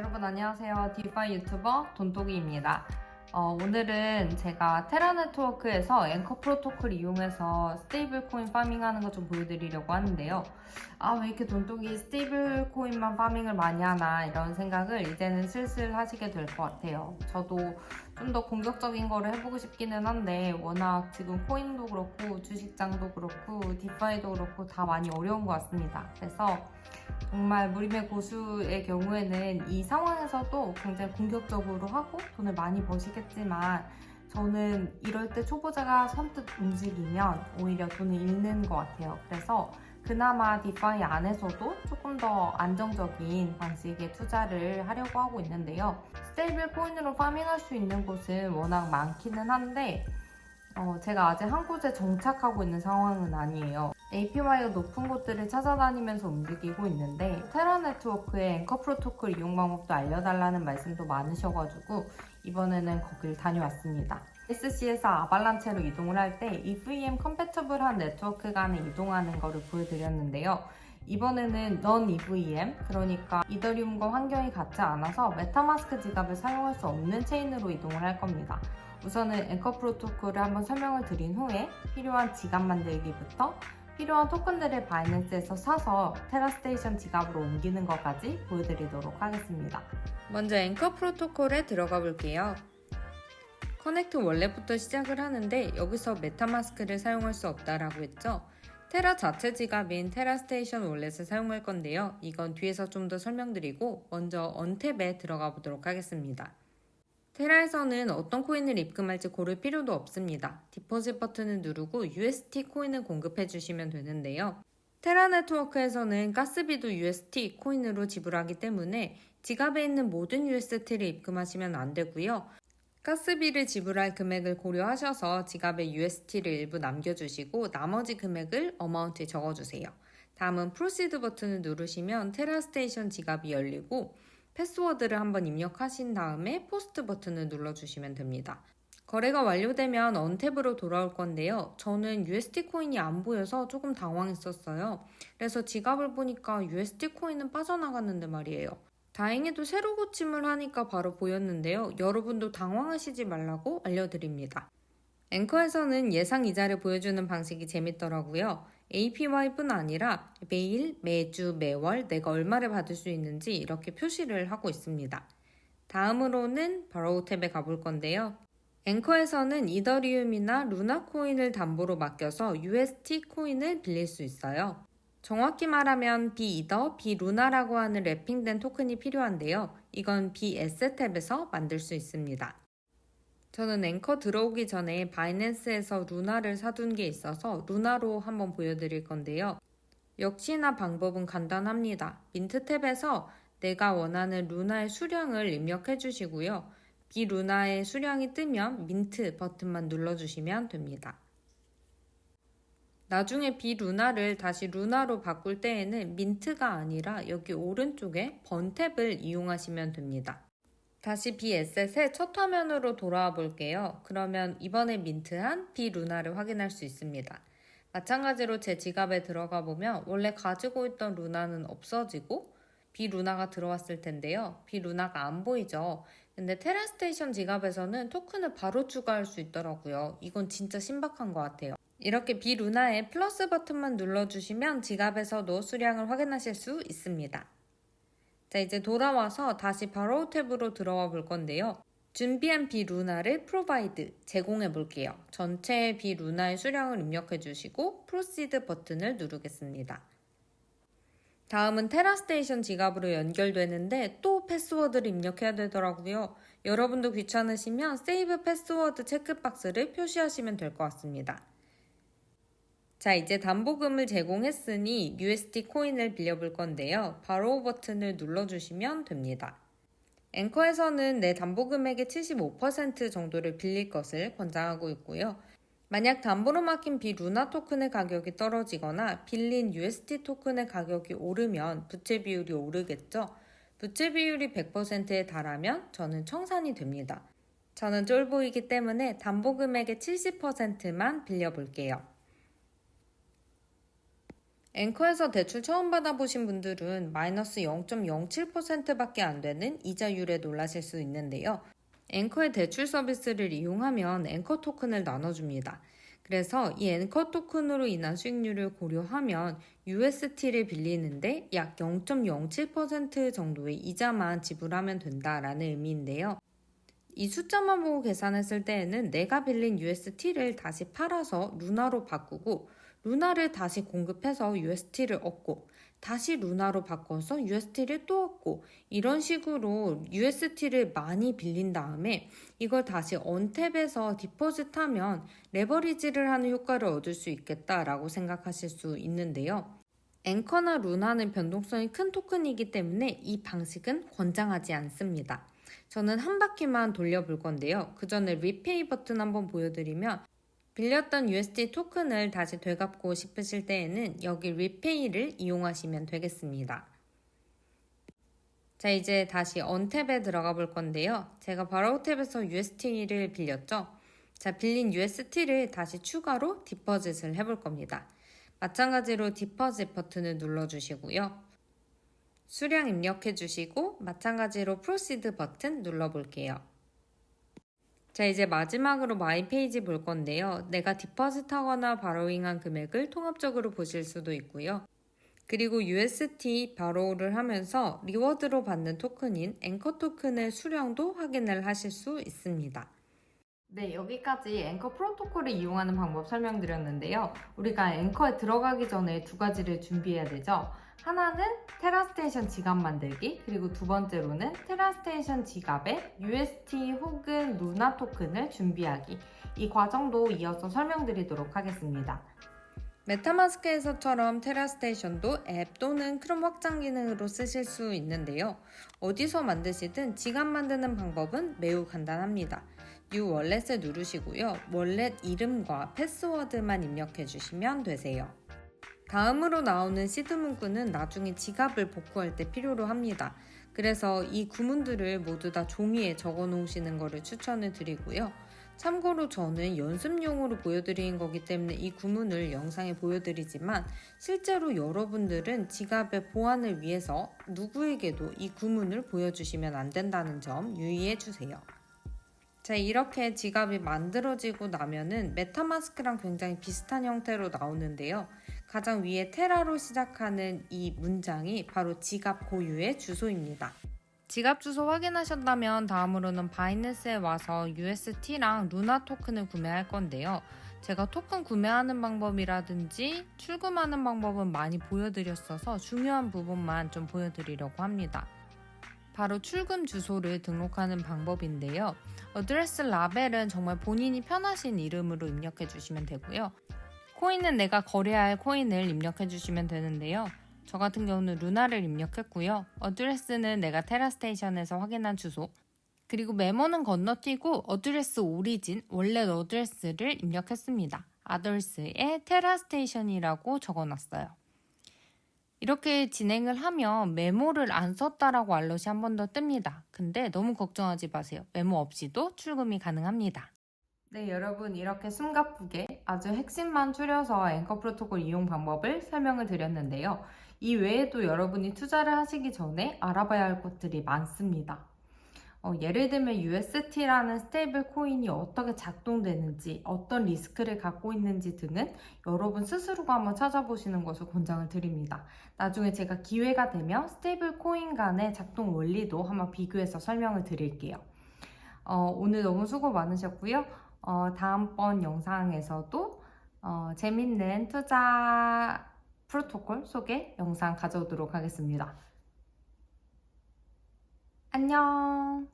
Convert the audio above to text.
여러분 안녕하세요. 디파이 유튜버 돈독이입니다. 어, 오늘은 제가 테라 네트워크에서 앵커 프로토콜 이용해서 스테이블 코인 파밍 하는 거좀 보여드리려고 하는데요. 아, 왜 이렇게 돈독이 스테이블 코인만 파밍을 많이 하나 이런 생각을 이제는 슬슬 하시게 될 것 같아요. 저도 좀 더 공격적인 거를 해보고 싶기는 한데 워낙 지금 코인도 그렇고 주식장도 그렇고 디파이도 그렇고 다 많이 어려운 것 같습니다. 그래서 정말 무림의 고수의 경우에는 이 상황에서도 굉장히 공격적으로 하고 돈을 많이 버시겠지만 저는 이럴 때 초보자가 선뜻 움직이면 오히려 돈을 잃는 것 같아요. 그래서 그나마 디파이 안에서도 조금 더 안정적인 방식의 투자를 하려고 하고 있는데요. 스테이블 코인으로 파밍할 수 있는 곳은 워낙 많기는 한데 어, 제가 아직 한 곳에 정착하고 있는 상황은 아니에요. APY가 높은 곳들을 찾아다니면서 움직이고 있는데 테라 네트워크의 앵커 프로토콜 이용 방법도 알려달라는 말씀도 많으셔가지고 이번에는 거길 다녀왔습니다. SC에서 아발란체로 이동을 할 때 EVM 컴패터블한 네트워크 간에 이동하는 거를 보여드렸는데요. 이번에는 넌 EVM, 그러니까 이더리움과 환경이 같지 않아서 메타마스크 지갑을 사용할 수 없는 체인으로 이동을 할 겁니다. 우선은 앵커 프로토콜을 한번 설명을 드린 후에 필요한 지갑 만들기부터 필요한 토큰들을 바이낸스에서 사서 테라스테이션 지갑으로 옮기는 것까지 보여드리도록 하겠습니다. 먼저 앵커 프로토콜에 들어가 볼게요. 커넥트 원래부터 시작을 하는데 여기서 메타마스크를 사용할 수 없다라고 했죠. 테라 자체 지갑인 테라스테이션 월렛을 사용할 건데요. 이건 뒤에서 좀 더 설명드리고 먼저 언탭에 들어가 보도록 하겠습니다. 테라에서는 어떤 코인을 입금할지 고를 필요도 없습니다. 디포짓 버튼을 누르고 UST 코인을 공급해 주시면 되는데요. 테라 네트워크에서는 가스비도 UST 코인으로 지불하기 때문에 지갑에 있는 모든 UST를 입금하시면 안 되고요. 가스비를 지불할 금액을 고려하셔서 지갑에 UST를 일부 남겨주시고 나머지 금액을 어마운트에 적어주세요. 다음은 프로시드 버튼을 누르시면 테라 스테이션 지갑이 열리고 패스워드를 한번 입력하신 다음에 포스트 버튼을 눌러주시면 됩니다. 거래가 완료되면 언탭으로 돌아올 건데요. 저는 UST 코인이 안 보여서 조금 당황했었어요. 그래서 지갑을 보니까 UST 코인은 빠져나갔는데 말이에요. 다행히도 새로 고침을 하니까 바로 보였는데요. 여러분도 당황하시지 말라고 알려드립니다. 앵커에서는 예상 이자를 보여주는 방식이 재밌더라고요. APY뿐 아니라 매일, 매주, 매월 내가 얼마를 받을 수 있는지 이렇게 표시를 하고 있습니다. 다음으로는 바로우 탭에 가볼 건데요. 앵커에서는 이더리움이나 루나 코인을 담보로 맡겨서 UST 코인을 빌릴 수 있어요. 정확히 말하면 비이더, 비루나라고 하는 랩핑된 토큰이 필요한데요. 이건 비에셋 탭에서 만들 수 있습니다. 저는 앵커 들어오기 전에 바이낸스에서 루나를 사둔 게 있어서 루나로 한번 보여드릴 건데요. 역시나 방법은 간단합니다. 민트 탭에서 내가 원하는 루나의 수량을 입력해 주시고요. 비루나의 수량이 뜨면 민트 버튼만 눌러주시면 됩니다. 나중에 비루나를 다시 루나로 바꿀 때에는 민트가 아니라 여기 오른쪽에 번 탭을 이용하시면 됩니다. 다시 비에셋의 첫 화면으로 돌아와 볼게요. 그러면 이번에 민트한 비루나를 확인할 수 있습니다. 마찬가지로 제 지갑에 들어가 보면 원래 가지고 있던 루나는 없어지고 비루나가 들어왔을 텐데요. 비루나가 안 보이죠. 근데 테라스테이션 지갑에서는 토큰을 바로 추가할 수 있더라고요. 이건 진짜 신박한 것 같아요. 이렇게 비루나의 플러스 버튼만 눌러주시면 지갑에서도 수량을 확인하실 수 있습니다. 자, 이제 돌아와서 다시 바로우 탭으로 들어와 볼 건데요. 준비한 비루나를 프로바이드 제공해 볼게요. 전체 비루나의 수량을 입력해 주시고 프로시드 버튼을 누르겠습니다. 다음은 테라스테이션 지갑으로 연결되는데 또 패스워드를 입력해야 되더라고요. 여러분도 귀찮으시면 세이브 패스워드 체크박스를 표시하시면 될 것 같습니다. 자, 이제 담보금을 제공했으니 USD 코인을 빌려볼 건데요. 바로 버튼을 눌러주시면 됩니다. 앵커에서는 내 담보금액의 75% 정도를 빌릴 것을 권장하고 있고요. 만약 담보로 맡긴 비루나 토큰의 가격이 떨어지거나 빌린 USD 토큰의 가격이 오르면 부채 비율이 오르겠죠. 부채 비율이 100%에 달하면 저는 청산이 됩니다. 저는 쫄보이기 때문에 담보금액의 70%만 빌려볼게요. 앵커에서 대출 처음 받아보신 분들은 마이너스 0.07%밖에 안 되는 이자율에 놀라실 수 있는데요. 앵커의 대출 서비스를 이용하면 앵커 토큰을 나눠줍니다. 그래서 이 앵커 토큰으로 인한 수익률을 고려하면 UST를 빌리는데 약 0.07% 정도의 이자만 지불하면 된다라는 의미인데요. 이 숫자만 보고 계산했을 때에는 내가 빌린 UST를 다시 팔아서 루나로 바꾸고 루나를 다시 공급해서 UST를 얻고 다시 루나로 바꿔서 UST를 또 얻고 이런 식으로 UST를 많이 빌린 다음에 이걸 다시 언탭에서 디포짓 하면 레버리지를 하는 효과를 얻을 수 있겠다라고 생각하실 수 있는데요. 앵커나 루나는 변동성이 큰 토큰이기 때문에 이 방식은 권장하지 않습니다. 저는 한 바퀴만 돌려볼 건데요. 그 전에 리페이 버튼 한번 보여드리면 빌렸던 USD 토큰을 다시 되갚고 싶으실 때에는 여기 리페이를 이용하시면 되겠습니다. 자, 이제 다시 언탭에 들어가 볼 건데요. 제가 바로 탭에서 UST를 빌렸죠. 자, 빌린 UST를 다시 추가로 디퍼짓을 해볼 겁니다. 마찬가지로 디퍼짓 버튼을 눌러주시고요. 수량 입력해 주시고 마찬가지로 프로시드 버튼 눌러 볼게요. 자, 이제 마지막으로 마이 페이지 볼 건데요. 내가 디퍼짓 하거나 바로잉한 금액을 통합적으로 보실 수도 있고요. 그리고 UST 바로를 하면서 리워드로 받는 토큰인 앵커 토큰의 수량도 확인을 하실 수 있습니다. 네, 여기까지 앵커 프로토콜을 이용하는 방법 설명드렸는데요. 우리가 앵커에 들어가기 전에 두 가지를 준비해야 되죠. 하나는 테라스테이션 지갑 만들기, 그리고 두 번째로는 테라스테이션 지갑에 UST 혹은 루나 토큰을 준비하기. 이 과정도 이어서 설명드리도록 하겠습니다. 메타마스크에서처럼 테라스테이션도 앱 또는 크롬 확장 기능으로 쓰실 수 있는데요. 어디서 만드시든 지갑 만드는 방법은 매우 간단합니다. New 월렛을 누르시고요. 월렛 이름과 패스워드만 입력해 주시면 되세요. 다음으로 나오는 시드 문구는 나중에 지갑을 복구할 때 필요로 합니다. 그래서 이 구문들을 모두 다 종이에 적어 놓으시는 것을 추천을 드리고요. 참고로 저는 연습용으로 보여드리는 거기 때문에 이 구문을 영상에 보여드리지만 실제로 여러분들은 지갑의 보안을 위해서 누구에게도 이 구문을 보여주시면 안 된다는 점 유의해 주세요. 자, 이렇게 지갑이 만들어지고 나면은 메타마스크랑 굉장히 비슷한 형태로 나오는데요. 가장 위에 테라로 시작하는 이 문장이 바로 지갑 고유의 주소입니다. 지갑 주소 확인하셨다면 다음으로는 바이낸스에 와서 UST랑 루나 토큰을 구매할 건데요. 제가 토큰 구매하는 방법이라든지 출금하는 방법은 많이 보여드렸어서 중요한 부분만 좀 보여드리려고 합니다. 바로 출금 주소를 등록하는 방법인데요. 어드레스 라벨은 정말 본인이 편하신 이름으로 입력해 주시면 되고요. 코인은 내가 거래할 코인을 입력해 주시면 되는데요. 저 같은 경우는 루나를 입력했고요. 어드레스는 내가 테라스테이션에서 확인한 주소. 그리고 메모는 건너뛰고 어드레스 오리진, 원래 어드레스를 입력했습니다. 아더스에 테라스테이션이라고 적어놨어요. 이렇게 진행을 하면 메모를 안 썼다라고 알럿이 한 번 더 뜹니다. 근데 너무 걱정하지 마세요. 메모 없이도 출금이 가능합니다. 네, 여러분 이렇게 숨가쁘게 아주 핵심만 추려서 앵커 프로토콜 이용 방법을 설명을 드렸는데요. 이 외에도 여러분이 투자를 하시기 전에 알아봐야 할 것들이 많습니다. 어, 예를 들면 UST라는 스테이블 코인이 어떻게 작동되는지, 어떤 리스크를 갖고 있는지 등은 여러분 스스로가 한번 찾아보시는 것을 권장을 드립니다. 나중에 제가 기회가 되면 스테이블 코인 간의 작동 원리도 한번 비교해서 설명을 드릴게요. 어, 오늘 너무 수고 많으셨고요. 어, 다음번 영상에서도 어, 재밌는 투자 프로토콜 소개 영상 가져오도록 하겠습니다. 안녕!